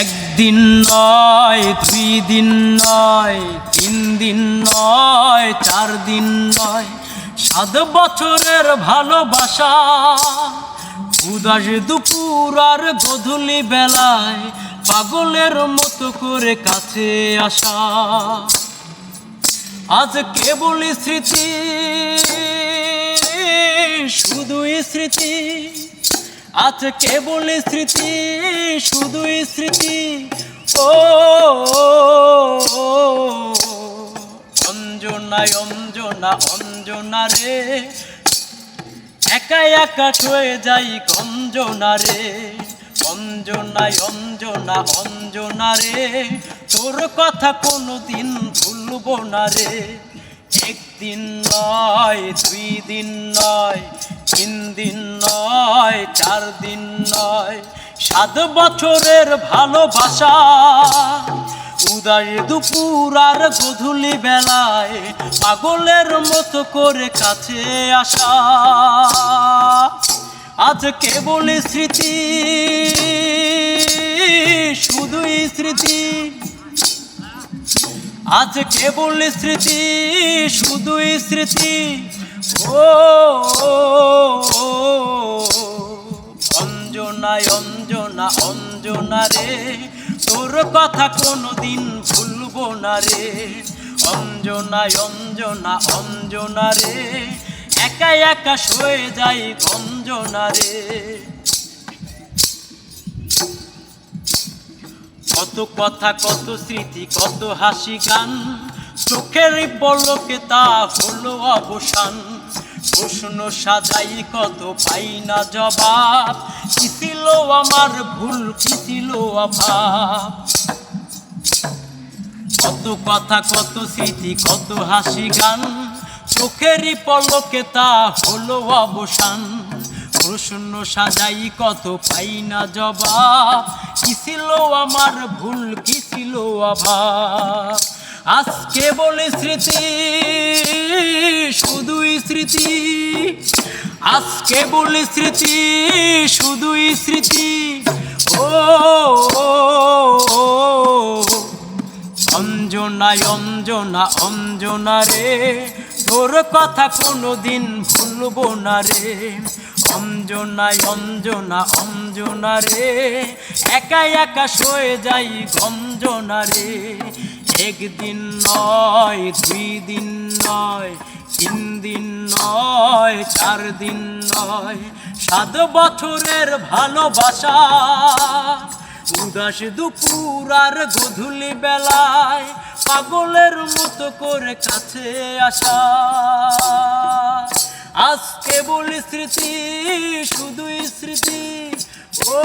একদিন নয় দুই দিন নয় তিন দিন নয় চার দিন নয়, সাত বছরের ভালোবাসা। উদাস দুপুর আর গধূলি বেলায় পাগলের মতো করে কাছে আসা। আজ কেবল স্মৃতি, শুধুই স্মৃতি। আজ কেবল স্মৃতি, শুধুই স্মৃতি। ও অঞ্জনায় অঞ্জনা অঞ্জনা রে। একা একা ছয়ে যাই অঞ্জনা রে। অঞ্জনায় অঞ্জনা অঞ্জনা রে। তোর কথা কোনোদিন ভুলব না রে। একদিন নয়, দুই দিন নয়, তিন দিন নয়। চার দিন নয় সাত বছরের ভালোবাসা উদয় দুপুর আর গধূলি বেলায় পাগলের মতো করে কাছে আসা আজ কেবল স্মৃতি শুধুই স্মৃতি আজ কেবল স্মৃতি শুধুই স্মৃতি ও অঞ্জনায় অঞ্জনা অঞ্জনা রে। তোর কথা কোনোদিন ভুলবো না রে। অঞ্জনায় অঞ্জনা অঞ্জনা রে। একা একা শুয়ে যাই গঞ্জনা রে। কত কথা, কত স্মৃতি, কত হাসি গান। চোখের পলকে তা হলো অবসান। প্রশ্ন সাজাই কত পাই না জবাব। আমার, ভুল কি ছিল কত কথা, কত স্মৃতি, কত হাসি গান, চোখেরই পলকে তা হলো অবসান। প্রশ্ন সাজাই কত পাই না জবাব, কি ছিল আমার, ভুল কি ছিল অভাব আজকে বলে স্মৃতি, শুধুই স্মৃতি। আজকে বলে স্মৃতি, শুধুই স্মৃতি। ও অঞ্জনায় অঞ্জনা অঞ্জনা রে। তোর কথা কোনোদিন ভুলবো না রে। অঞ্জনায় অঞ্জনা অঞ্জনা রে। একা একা শয়ে যাই গঞ্জনা রে। একদিন নয়, দুই দিন নয়, তিন দিন নয়, চার দিন নয়, সাত বছরের ভালোবাসা। উদাস দুপুর আর গধূলি বেলায় পাগলের মতো করে কাছে আসা। আজকে বলি স্মৃতি, শুধুই স্মৃতি, ও